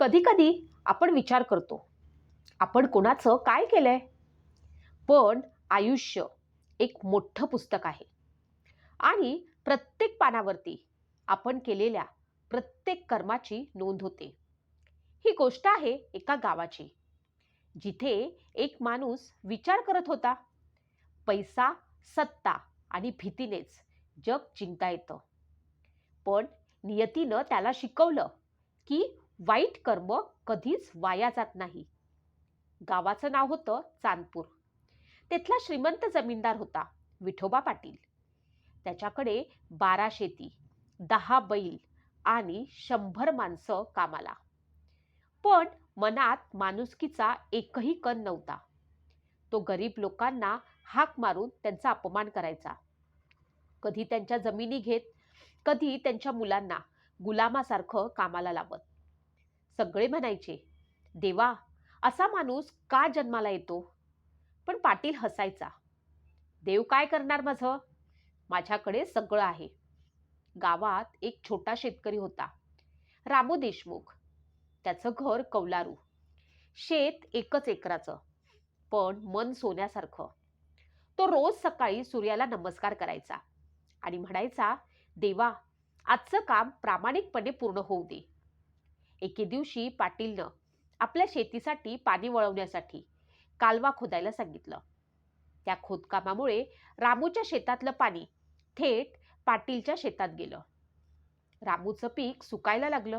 कधीकधी आपण विचार करतो आपण कोणाचं काय केलंय? पण आयुष्य एक मोठं पुस्तक आहे. आणि प्रत्येक पानावरती आपण केलेल्या प्रत्येक कर्माची नोंद होते. ही गोष्ट आहे एका गावाची जिथे एक माणूस विचार करत होता पैसा सत्ता आणि भीतीनेच जग जिंकता येतं. पण नियतीनं त्याला शिकवलं की वाईट कर्म कधीच वाया जात नाही. गावाचं नाव होतं चांदपूर. तिथला श्रीमंत जमीनदार होता विठोबा पाटील. त्याच्याकडे बारा शेती दहा बैल आणि शंभर माणसं कामाला. पण मनात माणुसकीचा एकही कण नव्हता. तो गरीब लोकांना हाक मारून त्यांचा अपमान करायचा. कधी त्यांच्या जमिनी घेत कधी त्यांच्या मुलांना गुलामासारखं कामाला लावत. सगळे म्हणायचे देवा असा माणूस का जन्माला येतो? पण पाटील हसायचा देव काय करणार माझं? माझ्याकडे सगळं आहे. गावात एक छोटा शेतकरी होता रामू देशमुख. त्याचं घर कौलारू. शेत एकच एकराचं पण मन सोन्यासारखं. तो रोज सकाळी सूर्याला नमस्कार करायचा आणि म्हणायचा देवा आजचं काम प्रामाणिकपणे पूर्ण होऊ दे. एके दिवशी पाटीलनं आपल्या शेतीसाठी पाणी वळवण्यासाठी कालवा खोदायला सांगितलं. त्या खोदकामामुळे रामूच्या शेतातलं पाणी थेट पाटीलच्या शेतात गेलं. रामूचं पीक सुकायला लागलं.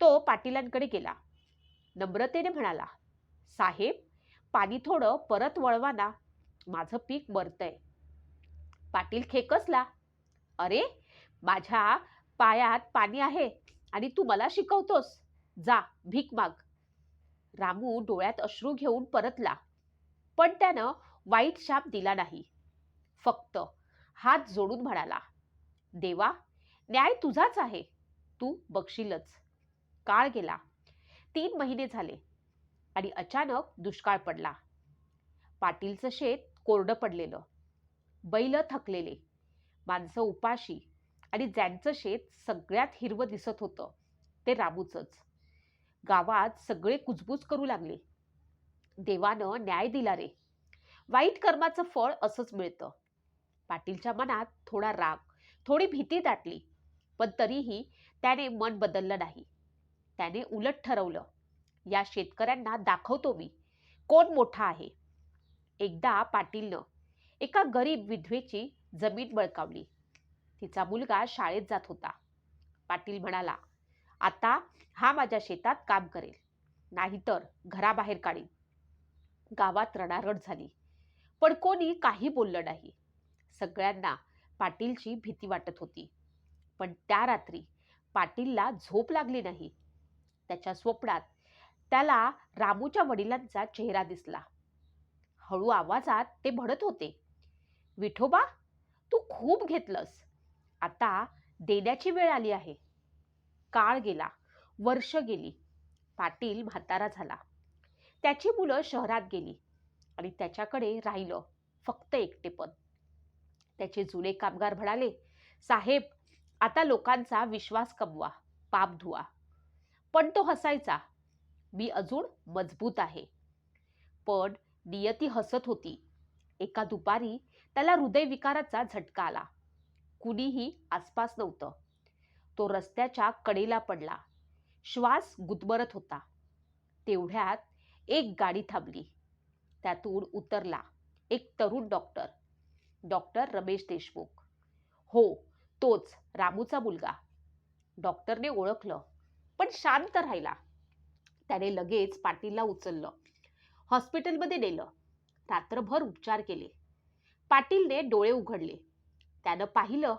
तो पाटीलांकडे गेला. नम्रतेने म्हणाला साहेब पाणी थोडं परत वळवा ना माझं पीक मरतंय. पाटील खेकसला अरे माझ्या पायात पाणी आहे. आणि तू मला शिकवतोस. जा भीक माग. रामू डोळ्यात अश्रू घेऊन परतला. पण त्यानं वाईट शाप दिला नाही. फक्त हात जोडून म्हणाला देवा न्याय तुझाच आहे. तू बघशीलच काळ गेला. तीन महिने झाले आणि अचानक दुष्काळ पडला. पाटीलचं शेत कोरडं पडलेलं. बैल थकलेले. माणसं उपाशी. आणि ज्यांचं शेत सगळ्यात हिरवं दिसत होतं ते रामूचंच. गावात सगळे कुजबूज करू लागले. देवानं न्याय दिला रे. वाईट कर्माचं फळ असंच मिळतं. पाटीलच्या मनात थोडा राग थोडी भीती दाटली पण तरीही त्याने मन बदललं नाही. त्याने उलट ठरवलं या शेतकऱ्यांना दाखवतो मी कोण मोठा आहे. एकदा पाटीलनं एका गरीब विधवेची जमीन बळकावली. तिचा मुलगा शाळेत जात होता. पाटील म्हणाला आता हा माझ्या शेतात काम करेल. नाहीतर घराबाहेर काढीन. गावात रणारड झाली. पण कोणी काही बोललं नाही. सगळ्यांना पाटीलची भीती वाटत होती. पण त्या रात्री पाटीलला झोप लागली नाही. त्याच्या स्वप्नात त्याला रामूच्या वडिलांचा चेहरा दिसला. हळू आवाजात ते म्हणत होते विठोबा तू खूप घेतलंस. आता देण्याची वेळ आली आहे. काळ गेला वर्ष गेली पाटील म्हातारा झाला. त्याची मुलं शहरात गेली आणि त्याच्याकडे राहिलं फक्त एकटेपण त्याचे जुने कामगार म्हणाले साहेब आता लोकांचा विश्वास कमवा पाप धुवा. पण तो हसायचा. मी अजून मजबूत आहे. पण नियती हसत होती. एका दुपारी त्याला हृदयविकाराचा झटका आला. कुणीही आसपास नव्हतं. तो रस्त्याच्या कडेला पडला. श्वास गुदमरत होता. तेवढ्यात एक गाडी थांबली. त्यातून उतरला एक तरुण डॉक्टर. डॉक्टर रमेश देशमुख. हो तोच रामूचा मुलगा. डॉक्टरने ओळखलं पण शांत राहिला. त्याने लगेच पाटीलला उचललं. हॉस्पिटलमध्ये नेलं. रात्रभर उपचार केले. पाटीलने डोळे उघडले. त्यानं पाहिलं.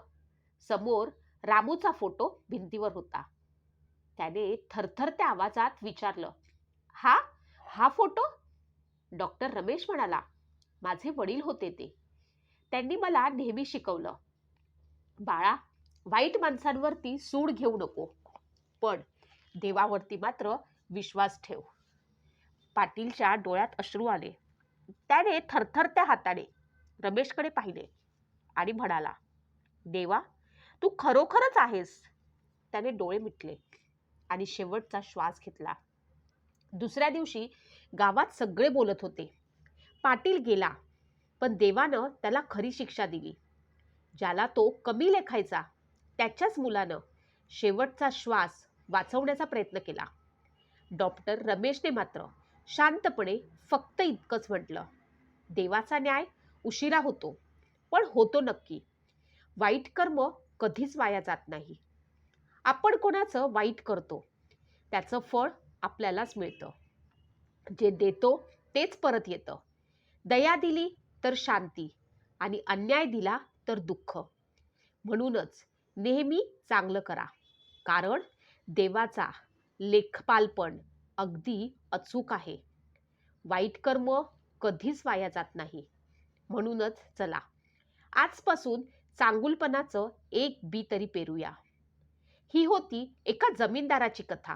समोर रामूचा फोटो भिंतीवर होता. त्याने थरथरत्या आवाजात विचारलं हा? हा फोटो? डॉक्टर रमेश म्हणाला माझे वडील होते ते. त्यांनी मला नेहमी शिकवलं बाळा वाईट माणसांवरती सूड घेऊ नको पण देवावरती मात्र विश्वास ठेव. पाटीलच्या डोळ्यात अश्रू आले. त्याने थरथरत्या हाताने रमेशकडे पाहिले. आणि म्हणाला देवा तू खरोखरच आहेस. त्याने डोळे मिटले आणि शेवटचा श्वास घेतला. दुसऱ्या दिवशी गावात सगळे बोलत होते. पाटील गेला पण देवानं त्याला खरी शिक्षा दिली. ज्याला तो कमी लेखायचा त्याच्याच मुलानं शेवटचा श्वास वाचवण्याचा प्रयत्न केला. डॉक्टर रमेशने मात्र शांतपणे फक्त इतकंच म्हटलं देवाचा न्याय उशिरा होतो. पण होतो नक्की. वाईट कर्म कधीच वाया जात नाही. आपण कोणाचं वाईट करतो त्याचं फळ आपल्यालाच मिळतं. जे देतो तेच परत येतं. दया दिली तर शांती आणि अन्याय दिला तर दुःख. म्हणूनच नेहमी चांगलं करा. कारण देवाचा लेखपालपण अगदी अचूक आहे. वाईट कर्म कधीच वाया जात नाही. म्हणूनच चला. आजपासून चांगुलपणाचं एक बी तरी पेरूया. ही होती एका जमीनदाराची कथा.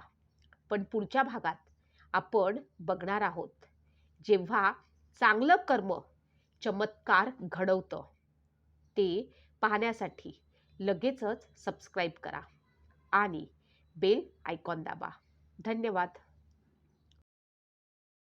पण पुढच्या भागात आपण बघणार आहोत. जेव्हा चांगलं कर्म चमत्कार घडवतं ते पाहण्यासाठी लगेचच सबस्क्राईब करा आणि बेल आयकॉन दाबा. धन्यवाद.